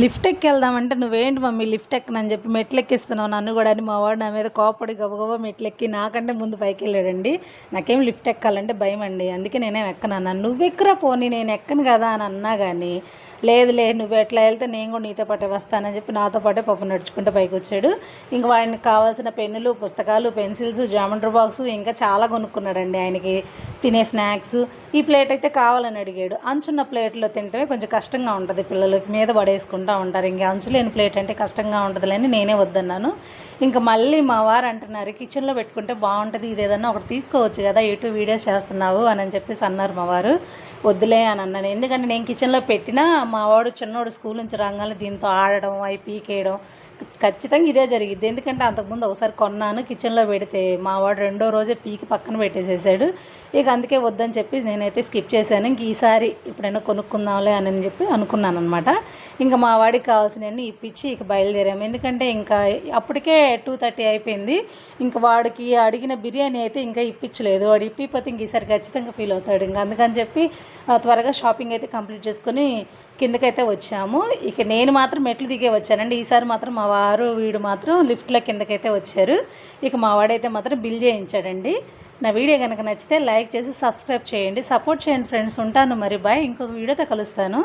Lift ఎక్కి వెళ్దామంటే నువ్వేంటి మమ్మీ లిఫ్ట్ ఎక్కనని చెప్పి మెట్లు ఎక్కిస్తున్నావు నన్ను కూడా అని మా వాడు నా మీద కోపడి గబగబా మెట్లు ఎక్కి నాకంటే ముందు పైకి వెళ్ళాడండి నాకేం లిఫ్ట్ ఎక్కాలంటే భయం అండి అందుకే నేనేం ఎక్కనన్నా. నువ్వు ఎక్కరా పోనీ నేను ఎక్కను కదా అని అన్నా కానీ లేదు లేదు నువ్వు ఎట్లా వెళ్తే నేను కూడా నీతో పాటే వస్తానని చెప్పి నాతో పాటే పప్పు నడుచుకుంటూ పైకి వచ్చాడు. ఇంకా వాడికి కావాల్సిన పెన్నులు పుస్తకాలు పెన్సిల్స్ జామెంట్రీ బాక్స్ ఇంకా చాలా కొనుక్కున్నాడండి ఆయనకి తినే స్నాక్స్. ఈ ప్లేట్ అయితే కావాలని అడిగాడు. అంచున్న ప్లేట్లో తింటే కొంచెం కష్టంగా ఉంటుంది పిల్లలకి మీద పడేసుకుంటూ ఉంటారు. ఇంకా అంచులేని ప్లేట్ అంటే కష్టంగా ఉంటుందిలేని నేనే వద్దన్నాను. ఇంకా మళ్ళీ మా వారు అంటున్నారు కిచెన్లో పెట్టుకుంటే బాగుంటుంది ఇది ఏదన్నా ఒకటి తీసుకోవచ్చు కదా యూట్యూబ్ వీడియోస్ చేస్తున్నావు? అని చెప్పేసి అన్నారు మా వారు. వద్దులే అని అన్నాను. ఎందుకంటే నేను కిచెన్లో పెట్టినా మా వాడు చిన్నోడు స్కూల్ నుంచి రాగానే దీంతో ఆడడం అవి పీకేయడం ఖచ్చితంగా ఇదే జరిగింది ఎందుకంటే అంతకుముందు ఒకసారి కొన్నాను కిచెన్లో పెడితే మా వాడు రెండో రోజే పీకి పక్కన పెట్టేసేసాడు. ఇక అందుకే వద్దని చెప్పి నేనైతే స్కిప్ చేశాను. ఇంక ఈసారి ఎప్పుడైనా కొనుక్కుందాంలే అని చెప్పి అనుకున్నాను అనమాట ఇంకా మా వాడికి కావాల్సినవన్నీ ఇప్పించి ఇక బయలుదేరాము. ఎందుకంటే ఇంకా అప్పటికే టూ థర్టీ అయిపోయింది. ఇంకా వాడికి అడిగిన బిర్యానీ అయితే ఇంకా ఇప్పించలేదు. వాడు ఇప్పిపోతే ఇంక ఈసారి ఖచ్చితంగా ఫీల్ అవుతాడు. ఇంకా అందుకని చెప్పి త్వరగా షాపింగ్ అయితే కంప్లీట్ చేసుకొని కిందకైతే వచ్చాము. ఇక నేను మాత్రం మెట్లు దిగే వచ్చానండి. ఈసారి మాత్రం మా వారు వీడు మాత్రం లిఫ్ట్లో కిందకైతే వచ్చారు. ఇక మా వాడైతే మాత్రం బిల్ చేయించాడండి. నా వీడియో కనుక నచ్చితే లైక్ చేసి సబ్స్క్రైబ్ చేయండి. సపోర్ట్ చేయండి ఫ్రెండ్స్. ఉంటాను మరి. బాయ్. ఇంకొక వీడియోతో కలుస్తాను.